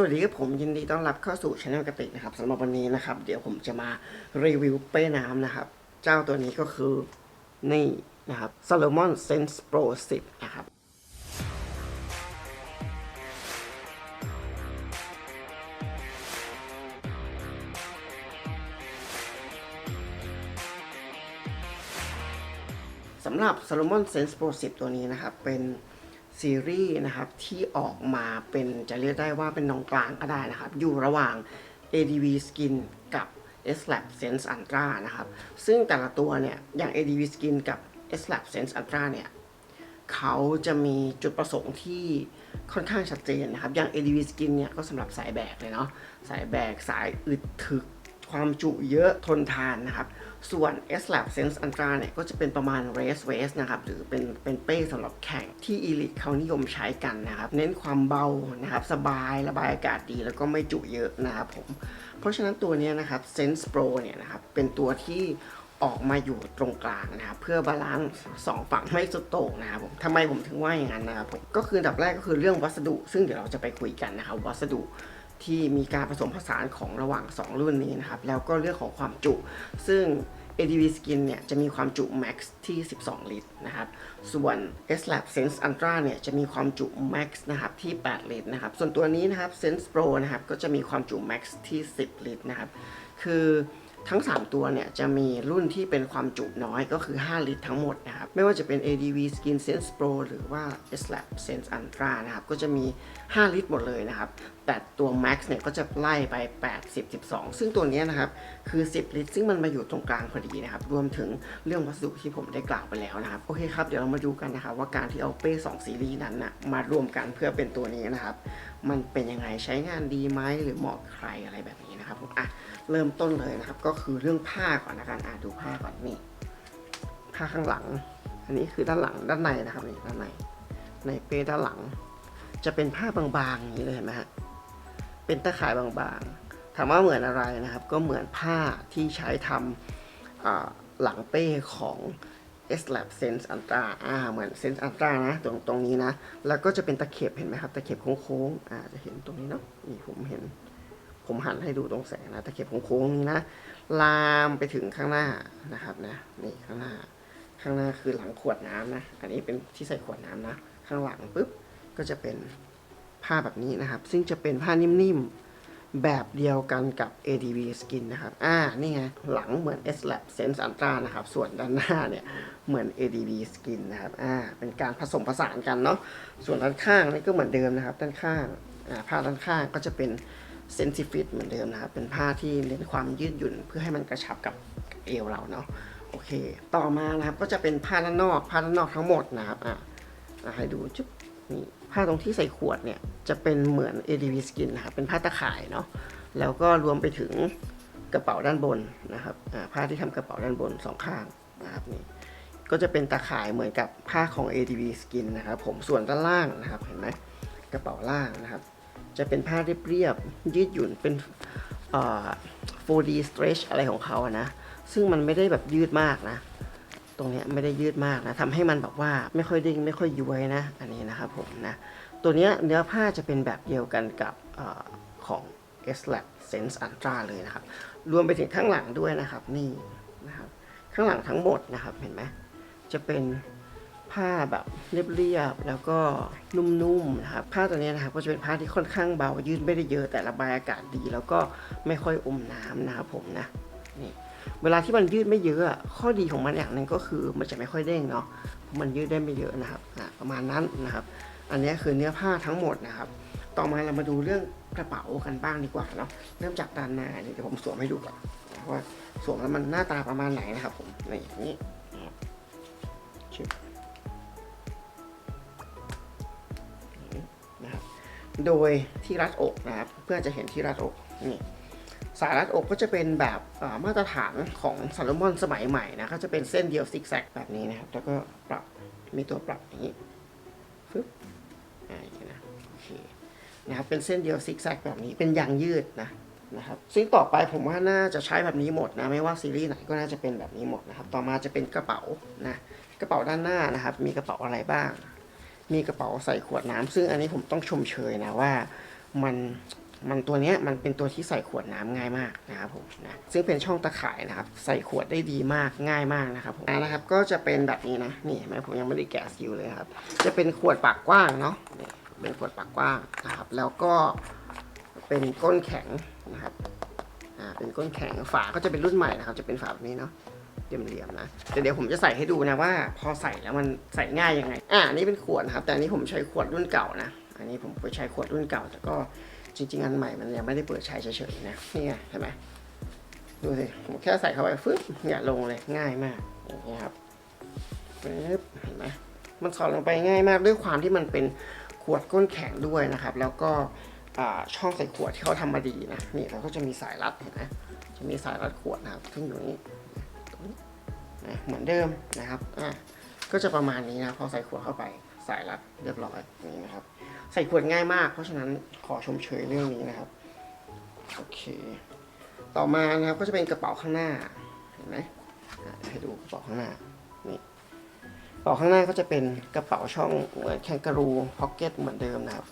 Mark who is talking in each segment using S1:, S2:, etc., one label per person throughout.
S1: สวัสดีครับผมยินดีต้อนรับเข้าสู่ช anel กติกนะครับสำหรับวันนี้นะครับ เดี๋ยวผมจะมารีวิวเป้น้ำนะครับ เจ้าตัวนี้ก็คือนี่นะครับ Salomon Sense Pro 10 นะครับสำหรับ Salomon Sense Pro 10 ตัวนี้นะครับ เป็น ซีรีส์นะครับที่ออกมาเป็นจะเรียกได้ว่าเป็นนองกลางก็ได้นะครับ อยู่ระหว่าง ADV Skin กับ S Lab Sense Ultra นะครับ ซึ่งแต่ละตัวเนี่ย อย่าง ADV Skin กับ S Lab Sense Ultra เนี่ย เขาจะมีจุดประสงค์ที่ค่อนข้างชัดเจนนะครับ อย่าง ADV Skin เนี่ย ก็สำหรับสายแบกเลยเนาะ สายแบก สายอึดถึก ความจุเยอะทนทานนะครับ ส่วน S Lab Sense Ultra เนี่ยก็จะเป็นประมาณ race waist นะครับ หรือเป็นเป็นเป้สำหรับแข่งที่ Elite เขานิยมใช้กันนะครับ เน้นความเบานะครับ สบายระบายอากาศดีแล้วก็ไม่จุเยอะนะครับผม เพราะฉะนั้นตัวนี้นะครับ Sense Pro เนี่ยนะครับ เป็นตัวที่ออกมาอยู่ตรงกลางนะครับเพื่อบาลานซ์สองฝั่งไม่สุดโต่งนะครับผมทำไมผมถึงว่าอย่างนั้นนะครับผมก็คืออันดับแรกก็คือเรื่องวัสดุ ซึ่งเดี๋ยวเราจะไปคุยกันนะครับวัสดุ ที่มีการผสมผสานของระหว่าง 2 รุ่นนี้นะครับ แล้วก็เรื่องของความจุ ซึ่ง ADV Skin เนี่ยจะมีความจุ Max ที่ 12 ลิตรนะครับ ส่วน S Lab Sense Ultra เนี่ยจะมีความจุ Max นะครับที่ 8 ลิตรนะครับ ส่วนตัวนี้นะครับ Sense Pro นะครับก็จะมีความจุ Max ที่ 10 ลิตรนะครับ คือทั้ง 3 ตัวเนี่ยจะมีรุ่นที่เป็นความจุน้อยก็คือ 5 ลิตรทั้งหมดนะครับ ไม่ว่าจะเป็น ADV Skin Sense Pro หรือว่า S Lab Sense Ultra นะครับ ก็จะมี5 ลิตรหมดเลยนะครับ แต่ตัว Max เนี่ยก็จะไล่ไป80 12 ซึ่งตัวนี้นะครับคือ 10 ลิตร ซึ่งมันมาอยู่ตรงกลางพอดีนะครับ รวมถึงเรื่องวัสดุที่ผมได้กล่าวไปแล้วนะครับ โอเคครับ เดี๋ยวเรามาดูกันนะครับว่าการที่เอาเป้2ซีรีส์นั้นนะมารวมกันเพื่อเป็นตัวนี้นะครับ มันเป็นยังไงใช้งานดีไหมหรือเหมาะใครอะไรแบบนี้นะครับผมอะเริ่มต้นเลยนะครับ ก็คือเรื่องผ้าก่อนนะกันอะดูผ้าก่อนนี่ผ้าข้างหลัง อันนี้คือด้านหลังด้านในนะครับนี่ด้านในในเป้ด้านหลัง จะเป็นผ้าบางๆอย่างนี้เลยเห็นไหมฮะเป็นตะข่ายบางๆ ถามว่าเหมือนอะไรนะครับ ก็เหมือนผ้าที่ใช้ทำอ่าหลังเป้ของ S Lab Sense Ultra อ่า เหมือน Sense Ultra นะ ตรงตรงนี้นะ แล้วก็จะเป็นตะเข็บเห็นไหมครับ ตะเข็บโค้งๆ อ่า จะเห็นตรงนี้เนาะ นี่ผมเห็น ผมหันให้ดูตรงแสงนะ ตะเข็บโค้งๆนี้นะ ลามไปถึงข้างหน้านะครับนะ นี่ข้างหน้า ข้างหน้าคือหลังขวดน้ำนะ อันนี้เป็นที่ใส่ขวดน้ำนะ ข้างหลังปุ๊บ ก็จะเป็นผ้าแบบนี้นะครับ ซึ่งจะเป็นผ้านิ่มๆ แบบเดียวกันกับ ADV Skin นะครับ อ่า นี่ไง หลังเหมือน S Lab Sense Ultra นะครับ ส่วนด้านหน้าเนี่ย เหมือน ADV Skin นะครับ อ่า เป็นการผสมผสานกันเนาะ ส่วนด้านข้างนี่ก็เหมือนเดิมนะครับ ด้านข้าง อ่า ผ้าด้านข้างก็จะเป็น s e n s i f i t เหมือนเดิมนะครับ เป็นผ้าที่เน้นความยืดหยุ่นเพื่อให้มันกระชับกับเอวเราเนาะ โอเค ต่อมานะครับ ก็จะเป็นผ้าด้านนอก ผ้าด้านนอกทั้งหมดนะครับ อ่าให้ดูจุ๊บนี่ ผ้าตรงที่ใส่ขวดเนี่ยจะเป็นเหมือน ADV Skin นะครับเป็นผ้าตะข่ายเนาะแล้วก็รวมไปถึงกระเป๋าด้านบนนะครับผ้าที่ทำกระเป๋าด้านบนสองข้างนะครับนี่ก็จะเป็นตะข่ายเหมือนกับผ้าของ ADV Skin นะครับผมส่วนด้านล่างนะครับเห็นไหมกระเป๋าล่างนะครับ จะเป็นผ้าเรียบๆยืดหยุ่นเป็น 4D stretch อะไรของเขาอะนะซึ่งมันไม่ได้แบบยืดมากนะ ตรงนี้ไม่ได้ยืดมากนะทำให้มันแบบว่าไม่ค่อยเด้งไม่ค่อยย้วยนะ อันนี้นะครับผมนะ ตัวนี้เนื้อผ้าจะเป็นแบบเดียวกันกับออของ S Lab Sense Ultra เลยนะครับ รวมไปถึงข้างหลังด้วยนะครับ นี่นะครับ ข้างหลังทั้งหมดนะครับ เห็นไหมจะเป็นผ้าแบบเรียบๆแล้วก็นุ่มๆนะครับผ้าตัวนี้นะครับก็จะเป็นผ้าที่ค่อนข้างเบายืดไม่ได้เยอะแต่ระบายอากาศดี แล้วก็ไม่ค่อยอมน้ำนะครับผมนะนี่ เวลาที่มันยืดไม่เยอะ ข้อดีของมันอย่างหนึ่งก็คือมันจะไม่ค่อยเด้งเนาะเพราะมันยืดได้ไม่เยอะนะครับประมาณนั้นนะครับ อันนี้คือเนื้อผ้าทั้งหมดนะครับ ต่อมาเรามาดูเรื่องกระเป๋ากันบ้างดีกว่าเนาะเริ่มจากด้านหน้านี่เดี๋ยวผมสวมให้ดูก่อนว่าสวมแล้วมันหน้าตาประมาณไหนนะครับผมนี่อย่างนี้นะครับชึบอย่างนี้นะครับโดยที่รัดอกนะครับ เพื่อจะเห็นที่รัดอกนี่ สายรัดอกก็จะเป็นแบบมาตรฐานของซาลมอนสมัยใหม่นะก็จะเป็นเส้นเดียวซิกแซกแบบนี้นะครับ แล้วก็ปรับมีตัวปรับอย่างนี้ฟึบอ่าอย่างนี้นะโอเคนะครับเป็นเส้นเดียวซิกแซกแบบนี้เป็นยางยืดนะนะครับซึ่งต่อไปผมว่าน่าจะใช้แบบนี้หมดนะไม่ว่าซีรีส์ไหนก็น่าจะเป็นแบบนี้หมดนะครับ ต่อมาจะเป็นกระเป๋านะกระเป๋าด้านหน้านะครับ มีกระเป๋าอะไรบ้าง มีกระเป๋าใส่ขวดน้ำซึ่งอันนี้ผมต้องชมเชยนะว่ามัน มันตัวเนี้ยมันเป็นตัวที่ใส่ขวดน้ำง่ายมากนะครับผมนะซึ่งเป็นช่องตะข่ายนะครับ ใส่ขวดได้ดีมากง่ายมากนะครับผมนะครับก็จะเป็นแบบนี้นะนี่เห็นไหมผมยังไม่ได้แกะซีลเลยครับ จะเป็นขวดปากกว้างเนาะเป็นขวดปากกว้างนะครับ แล้วก็เป็นก้นแข็งนะครับอ่าเป็นก้นแข็งฝาก็จะเป็นรุ่นใหม่นะครับ จะเป็นฝาแบบนี้เนาะเหลี่ยมๆนะแต่เดี๋ยวผมจะใส่ให้ดูนะว่า พอใส่แล้วมันใส่ง่ายยังไง อ่านนี่เป็นขวดนะครับ แต่อันนี้ผมใช้ขวดรุ่นเก่านะ อันนี้ผมไปใช้ขวดรุ่นเก่าแต่ก็ จริงๆ อันใหม่มันยังไม่ได้เปิดใช้เฉยๆนะนี่ไงเห็นไหมดูสิผมแค่ใส่เข้าไปฟึ๊บอย่าลงเลยง่ายมากอย่างนี้ยครับปึ๊บเห็นไหมมันสอดลงไปง่ายมากด้วยความที่มันเป็นขวดก้นแข็งด้วยนะครับ แล้วก็ช่องใส่ขวดที่เขาทำมาดีนะนี่เราก็จะมีสายรัดเห็นไหมจะมีสายรัดขวดนะครับซึ่งอยู่นี้นี้นะเหมือนเดิมนะครับอะก็จะประมาณนี้นะพอใส่ขวดเข้าไปสายรัดเรียบร้อยนี่นะครับ ใส่ขวดง่ายมาก เพราะฉะนั้นขอชมเชยเรื่องนี้นะครับ โอเค ต่อมานะครับก็จะเป็นกระเป๋าข้างหน้า เห็นไหมให้ดูกระเป๋าข้างหน้า นี่กระเป๋าข้างหน้าก็จะเป็นกระเป๋าช่องเหมือนแคนการูพ็อกเก็ตเหมือนเดิมนะครับ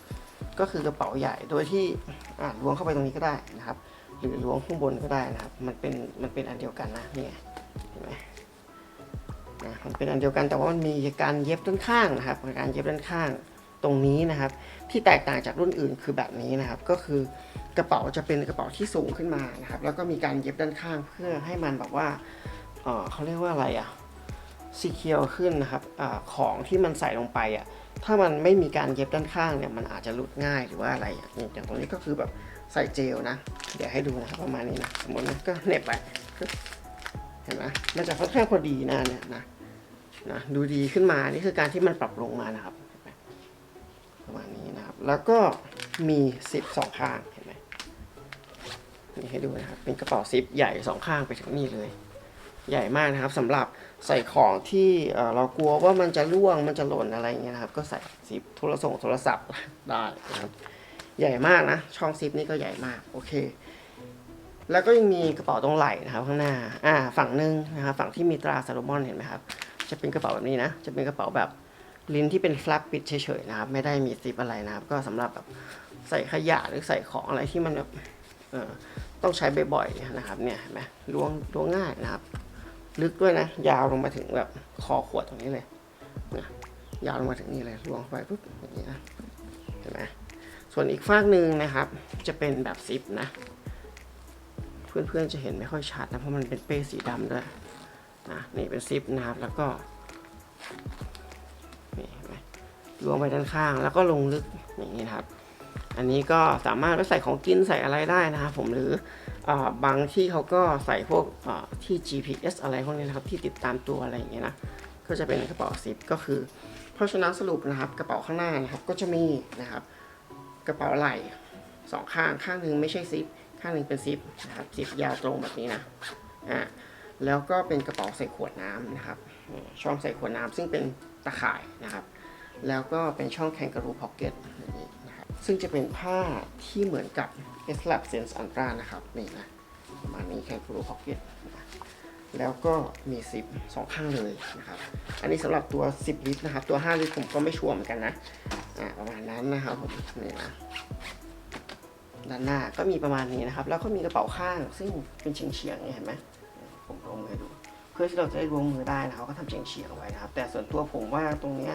S1: ก็คือกระเป๋าใหญ่ โดยที่อ่าล้วงเข้าไปตรงนี้ก็ได้นะครับ หรือล้วงข้างบนก็ได้นะครับ มันเป็น มันเป็นอันเดียวกันนะนี่เห็นไหมนะมันเป็นอันเดียวกันแต่ว่ามันมีการเย็บด้านข้างนะครับ การเย็บด้านข้าง ตรงนี้นะครับ ที่แตกต่างจากรุ่นอื่นคือแบบนี้นะครับ ก็คือกระเป๋าจะเป็นกระเป๋าที่สูงขึ้นมานะครับ แล้วก็มีการเย็บด้านข้างเพื่อให้มันแบบว่าเออเขาเรียกว่าอะไรอะสีเคียวขึ้นนะครับอของที่มันใส่ลงไปอะถ้ามันไม่มีการเย็บด้านข้างเนี่ยมันอาจจะหลุดง่ายหรือว่าอะไรอย่างอย่างตรงนี้ก็คือแบบใส่เจลนะ เดี๋ยวให้ดูนะครับประมาณนี้นะสมมตินะก็เหน็บไปเห็นไหมมันจะค่อนข้างพอดีนะเนี่ยนะนะดูดีขึ้นมานี่คือการที่มันปรับลงมานะครับ มาณนี้นะครับ แล้วก็มีซิปสองข้างเห็นไหมนี่ให้ดูนะครับเป็นกระเป๋าซิปใหญ่สองข้างไปถึงนี่เลย ใหญ่มากนะครับสำหรับใส่ของที่เรากลัวว่ามันจะร่วงมันจะหล่นอะไรเงี้ยนะครับ ก็ใส่ซิปโทรศัพท์โทรศัพท์ได้นะครับ ใหญ่มากนะ ช่องซิปนี่ก็ใหญ่มากโอเค แล้วก็ยังมีกระเป๋าตรงไหล่นะครับ ข้างหน้าอ่าฝั่งหนึ่งนะครับฝั่งที่มีตราซาโลมอนเห็นไหมครับจะเป็นกระเป๋าแบบนี้นะ จะเป็นกระเป๋าแบบ ลิ้นที่เป็นแฟลปปิดเฉยๆนะครับ ไม่ได้มีซิปอะไรนะครับ ก็สำหรับแบบใส่ขยะหรือใส่ของอะไรที่มันแบบเอ่อต้องใช้บ่อยๆนะครับ เนี่ยเห็นไหมล้วงล้วงง่ายนะครับ ลึกด้วยนะ ยาวลงมาถึงแบบคอขวดตรงนี้เลยนะยาวลงมาถึงนี่เลยล้วงไปปุ๊บอย่างนี้นะเห็นไหมส่วนอีกฝากหนึ่งนะครับ จะเป็นแบบซิปนะ เพื่อนๆจะเห็นไม่ค่อยชัดนะเพราะมันเป็นเป้สีดำด้วยนะนี่เป็นซิปนะครับแล้วก็ ล้วงไปด้านข้าง แล้วก็ลงลึกอย่างนี้ครับ อันนี้ก็สามารถไปใส่ของกินใส่อะไรได้นะครับผมหรืออบางที่เขาก็ใส่พวกที่ GPS อะไรพวกนี้นะครับที่ติดตามตัวอะไรอย่างเงี้ยนะก็จะเป็นกระเป๋าซิปก็คือ เพราะฉะนั้นสรุปนะครับกระเป๋าข้างหน้านะครับก็จะมีนะครับกระเป๋าไหล่สองข้างข้างหนึ่งไม่ใช่ซิปข้างหนึ่งเป็นซิปนะครับซิปยาวตรงแบบนี้นะอ่าแล้วก็เป็นกระเป๋าใส่ขวดน้ำนะครับช่องใส่ขวดน้ำซึ่งเป็นตะข่ายนะครับ แล้วก็เป็นช่องแคนการูพ็อกเก็ตนี้นะครับซึ่งจะเป็นผ้าที่เหมือนกับ s l a b Sense Ultra นะครับนี่นะประมาณนี้แคนการูพ็อกเก็ตแล้วก็มีซิปสองข้างเลยนะครับอันนี้สำหรับตัว 10 ลิตรนะครับ ตัว 5 ลิตรผมก็ไม่ชัวร์เหมือนกันนะอ่าประมาณนั้นนะครับผมนี่นะด้านหน้าก็มีประมาณนี้นะครับ แล้วก็มีกระเป๋าข้างซึ่งเป็นเฉียงเฉียงเนี่ยเห็นไหมผมลงมือดู เพื่อที่เราจะได้ล้วงมือได้นะครับก็ทำเฉียงเฉียงไว้นะครับ แต่ส่วนตัวผมว่าตรงเนี้ย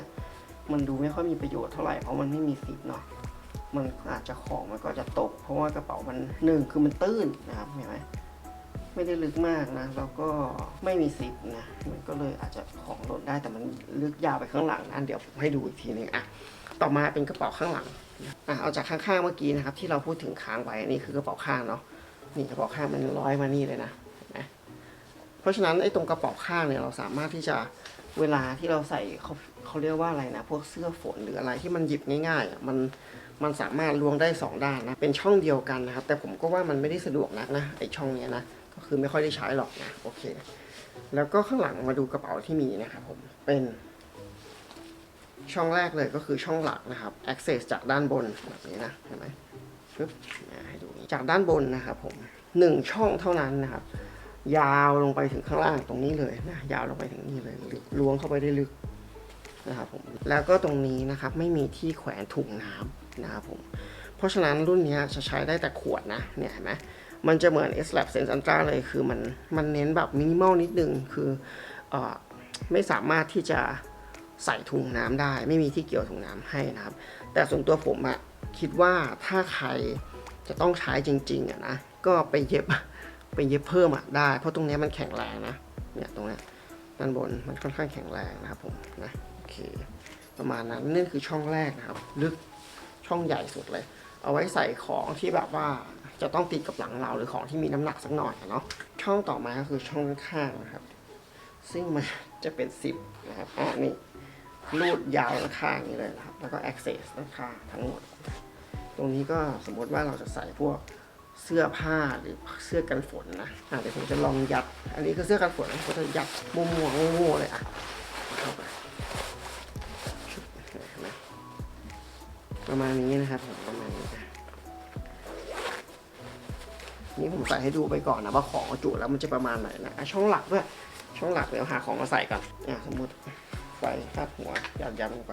S1: มันดูไม่ค่อยมีประโยชน์เท่าไหร่เพราะมันไม่มีซิปเนาะมันอาจจะของมันก็จะตก เพราะว่ากระเป๋ามันหนึ่งคือมันตื้นนะครับเห็นไหมไม่ได้ลึกมากนะแล้วก็ไม่มีซิปนะมันก็เลยอาจจะของหล่นได้แต่มันลึกยาวไปข้างหลังนะเดี๋ยวผมให้ดูอีกทีหนึงอะต่อมาเป็นกระเป๋าข้างหลังอะเอาจากข้างๆเมื่อกี้นะครับ ที่เราพูดถึงค้างไว้นี่คือกระเป๋าข้างเนาะนี่กระเป๋าข้างมันร้อยมานี่เลยนะเห็นไหมเพราะฉะนั้นไอ้ตรงกระเป๋าข้างเนี่ยเราสามารถที่จะเวลาที่เราใส่ เขาเรียกว่าอะไรนะ พวกเสื้อฝนหรืออะไรที่มันหยิบง่ายๆอะมันมันสามารถลวงได้สองด้านนะ เป็นช่องเดียวกันนะครับ แต่ผมก็ว่ามันไม่ได้สะดวกนักนะไอช่องเนี้ยนะ ก็คือไม่ค่อยได้ใช้หรอกนะ โอเค แล้วก็ข้างหลังมาดูกระเป๋าที่มีนะครับผม เป็นช่องแรกเลยก็คือช่องหลักนะครับ access จากด้านบนแบบนี้นะเห็นไหมปึ๊บให้ดูจากด้านบนนะครับผมหนึ่งช่องเท่านั้นนะครับ ยาวลงไปถึงข้างล่างตรงนี้เลยนะ ยาวลงไปถึงนี่เลยลึกล้วงเข้าไปได้ลึก นะครับผมแล้วก็ตรงนี้นะครับไม่มีที่แขวนถุงน้ำนะครับผมเพราะฉะนั้นรุ่นนี้จะใช้ได้แต่ขวดนะเนี่ยเห็นไหมมันจะเหมือน S Lab Sense Ultra เลยคือมันมันเน้นแบบมินิมอลนิดนึงคืออไม่สามารถที่จะใส่ถุงน้ำได้ ไม่มีที่เกี่ยวถุงน้ำให้นะครับ แต่ส่วนตัวผมอะคิดว่าถ้าใครจะต้องใช้จริงๆอะนะก็ไปเย็บไปเย็บเพิ่มอะได้ เพราะตรงนี้มันแข็งแรงนะเนี่ยตรงนี้ด้านบนมันค่อนข้างแข็งแรงนะครับผมนะ เค ประมาณนั้นนี่คือช่องแรกนะครับ ลึกช่องใหญ่สุดเลย เอาไว้ใส่ของที่แบบว่าจะต้องติดกับหลังเราหรือของที่มีน้ำหนักสักหน่อยเนาะช่องต่อมาก็คือช่องข้างนะครับ ซึ่งมันจะเป็นซิปนะครับอ่านี่รูดยาวข้างนี้เลยนะครับ แล้วก็ access ด้านข้างทั้งหมด ตรงนี้ก็สมมติว่าเราจะใส่พวกเสื้อผ้าหรือเสื้อกันฝนนะอะเดี๋ยวผมจะลองยัด อันนี้คือเสื้อกันฝนผมจะยัดมั่วๆโง่ๆเลยอะเข้าไป ประมาณนี้นะครับผมประมาณนี้นี่ผมใส่ให้ดูไปก่อนนะว่าของจุแล้วมันจะประมาณไหนนะช่องหลักด้วยช่องหลักเดี๋ยวหาของมาใส่ก่อนอะสมมติไฟคาดหัวยัดยัดลงไป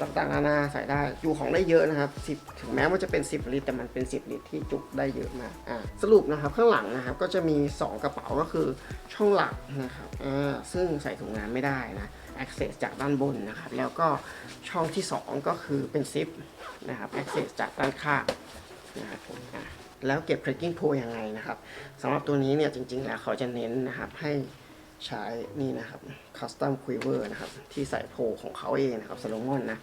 S1: ต่างๆนานาใส่ได้อยู่ของได้เยอะนะครับ 10 ถึงแม้ว่าจะเป็น 10 ลิตร แต่มันเป็น 10 ลิตรที่จุได้เยอะมากอ่าสรุปนะครับข้างหลังนะครับก็จะมี 2 กระเป๋าก็คือช่องหลักนะครับอ่าซึ่งใส่ถุงน้ำไม่ได้นะ access จากด้านบนนะครับ แล้วก็ช่องที่ 2 ก็คือเป็นซิปนะครับ access จากด้านข้างนะครับผมอะแล้วเก็บ trekking pole ยังไงนะครับสำหรับตัวนี้เนี่ยจริง ๆ แล้วเขาจะเน้นนะครับให้ใช้นี่นะครับ custom quiver นะครับ ที่ใส่โพลของเขาเองนะครับ Salomon นะ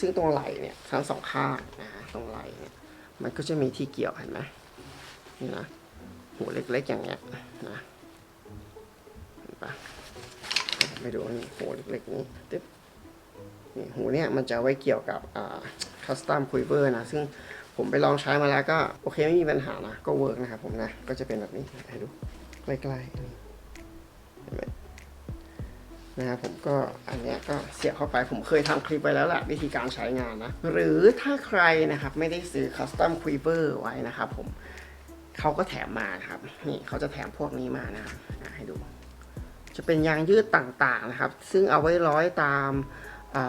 S1: ซึ่งตรงไหล่เนี่ยทั้งสองข้างนะฮะตรงไหล่เนี่ยมันก็จะมีที่เกี่ยวเห็นไหมนี่นะหูเล็กๆอย่างเงี้ยนะเห็นปะ ไม่ดูนี่หูเล็กๆนี้ตึ๊บนี่หูเนี่ยมันจะไว้เกี่ยวกับอ่า custom quiver นะ ซึ่งผมไปลองใช้มาแล้วก็โอเคไม่มีปัญหานะ ก็เวิร์กนะครับผมนะ ก็จะเป็นแบบนี้ให้ดูใกล้ๆนี่เห็นไหมนะครับผมก็อันเนี้ยก็เสียบเข้าไปผมเคยทำคลิปไว้แล้วแหละวิธีการใช้งานนะ หรือถ้าใครนะครับไม่ได้ซื้อ custom quiver ไว้นะครับผมเขาก็แถมมานะครับ นี่เขาจะแถมพวกนี้มานะให้ดู จะเป็นยางยืดต่างๆนะครับ ซึ่งเอาไว้ร้อยตาม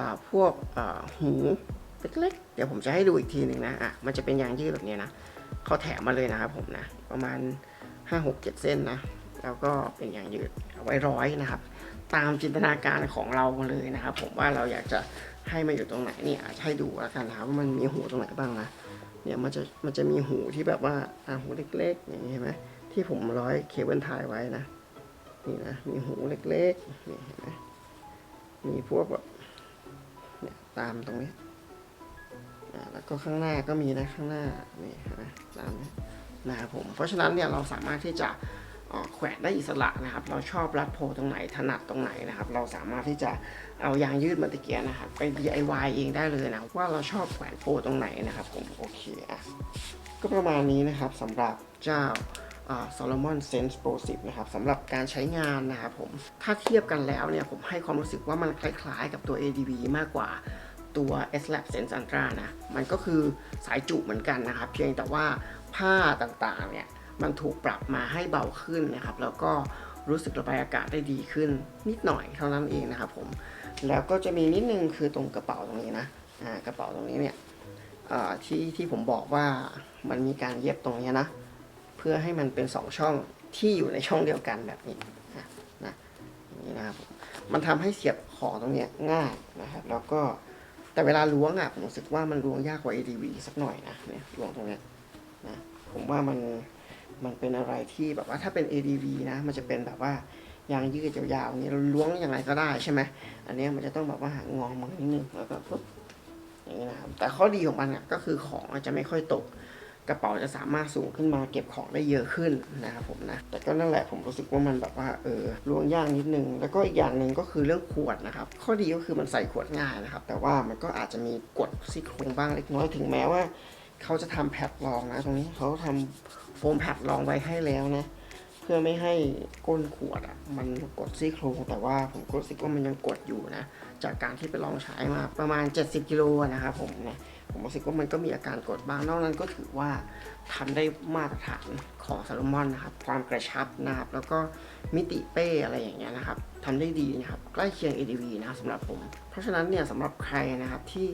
S1: าพวกหูเล็กๆ เดี๋ยวผมจะให้ดูอีกทีหนึ่งนะอะมันจะเป็นยางยืดแบบนี้นะเขาแถมมาเลยนะครับผมนะประมาณ 5-6-7 เส้นนะแล้วก็เป็นยางยืดเอาไว้ร้อยนะครับ ตามจินตนาการของเราเลยนะครับ ผมว่าเราอยากจะให้มันอยู่ตรงไหนเนี่อาจจะให้ดูแล้วกันนะครับว่ามันมีหูตรงไหนบ้างนะเนี่ยมันจะมันจะมีหูที่แบบว่าหูเล็กๆอย่างนี้เห็นไหมที่ผมร้อยเคเบิลไทยไว้นะ นี่นะมีหูเล็กๆนี่เห็นไหมมีพวกแบบเนี่ยตามตรงนี้แล้วก็ข้างหน้าก็มีนะข้างหน้านี่นไหมตามนี้นะครับผมเพราะฉะนั้นเนี่ยเราสามารถที่จะแขวนได้อิสระนะครับ เราชอบรัดโพตรงไหนถนัดตรงไหนนะครับ เราสามารถที่จะเอายางยืดมันตะเกียนะครับไป DIY เองได้เลยนะว่าเราชอบแขวนโพตรงไหนนะครับผมโอเคอะก็ประมาณนี้นะครับสำหรับเจ้า Solomon Sense Pro 10นะครับสำหรับการใช้งานนะครับผมถ้าเทียบกันแล้วเนี่ยผมให้ความรู้สึกว่ามันคล้ายๆ กับตัว ADV มากกว่าตัว S Lab Sense Ultra นะ มันก็คือสายจุเหมือนกันนะครับ เพียงแต่ว่าผ้าต่างๆ เนี่ย มันถูกปรับมาให้เบาขึ้นนะครับ แล้วก็รู้สึกระบายอากาศได้ดีขึ้น นิดหน่อยเท่านั้นเองนะครับผม แล้วก็จะมีนิดนึงคือตรงกระเป๋าตรงนี้นะ อ่ากระเป๋าตรงนี้เนี่ยที่ที่ผมบอกว่ามันมีการเย็บตรงนี้นะ พื่อให้มันเป็นสองช่องที่อยู่ในช่องเดียวกันแบบนี้นะนะอย่างนี้นะครับมันทำให้เสียบของตรงนี้ง่ายนะครับแล้วก็แต่เวลาล้วงอะผมรู้สึกว่ามันล้วงยากกว่า ADV สักหน่อยนะเนี่ยล้วงตรงนี้นะผมว่ามันมันเป็นอะไรที่แบบว่าถ้าเป็น ADV นะ มันจะเป็นแบบว่ายางยืดยาวๆอย่างนี้เราล้วงยังไงก็ได้ใช่ไหมอันนี้มันจะต้องแบบว่างอมันนิดนึงแล้วก็ปุ๊บอย่างนี้นะครับแต่ข้อดีของมันเนี่ยก็คือของอาจจะไม่ค่อยตก กระเป๋าจะสามารถสูงขึ้นมาเก็บของได้เยอะขึ้นนะครับผมนะ แต่ก็นั่นแหละผมรู้สึกว่ามันแบบว่าเออล้วงยากนิดนึง แล้วก็อีกอย่างหนึ่งก็คือเรื่องขวดนะครับ ข้อดีก็คือมันใส่ขวดง่ายนะครับ แต่ว่ามันก็อาจจะมีกดซี่โครงบ้างเล็กน้อยถึงแม้ว่า เขาจะทำแพดรองนะตรงนี้เขาทำโฟมแพดรองไว้ให้แล้วนะเพื่อไม่ให้ก้นขวดอะมันกดซี่โครงแต่ว่าผมก็รู้สึกว่ามันยังกดอยู่นะ จากการที่ไปลองใช้มาประมาณ 70กิโลนะครับผมเนี่ย ผมรู้สึกว่ามันก็มีอาการกดบ้าง นอกนั้นก็ถือว่าทำได้มาตรฐานของซา l มอนนะครับ ความกระชับนะครับ แล้วก็มิติเป้อะไรอย่างเงี้ยนะครับทำได้ดีนะครับ ใกล้เคียง ADV นะสำหรับผม เพราะฉะนั้นเนี่ยสำหรับใครนะครับที่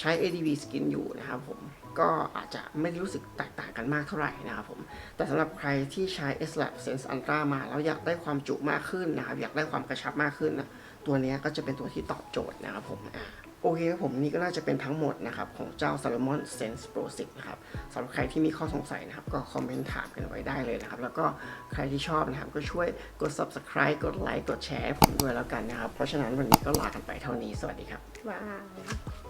S1: ใช้ ADV Skin อยู่นะครับผมก็อาจจะไม่รู้สึกแตกต่างกันมากเท่าไหร่นะครับผม แต่สำหรับใครที่ใช้ S Lab Sense Ultra มา แล้วอยากได้ความจุมากขึ้นนะครับ อยากได้ความกระชับมากขึ้นนะตัวนี้ก็จะเป็นตัวที่ตอบโจทย์นะครับผมอ่า โอเคครับผมนี่ก็น่าจะเป็นทั้งหมดนะครับของเจ้า Salomon Sense Pro 10นะครับสำหรับใครที่มีข้อสงสัยนะครับก็คอมเมนต์ถามกันไว้ได้เลยนะครับ แล้วก็ใครที่ชอบนะครับก็ช่วยกด subscribe กดไลค์กดแชร์ผมด้วยแล้วกันนะครับ เพราะฉะนั้นวันนี้ก็ลากันไปเท่านี้สวัสดีครับ
S2: บ๊าย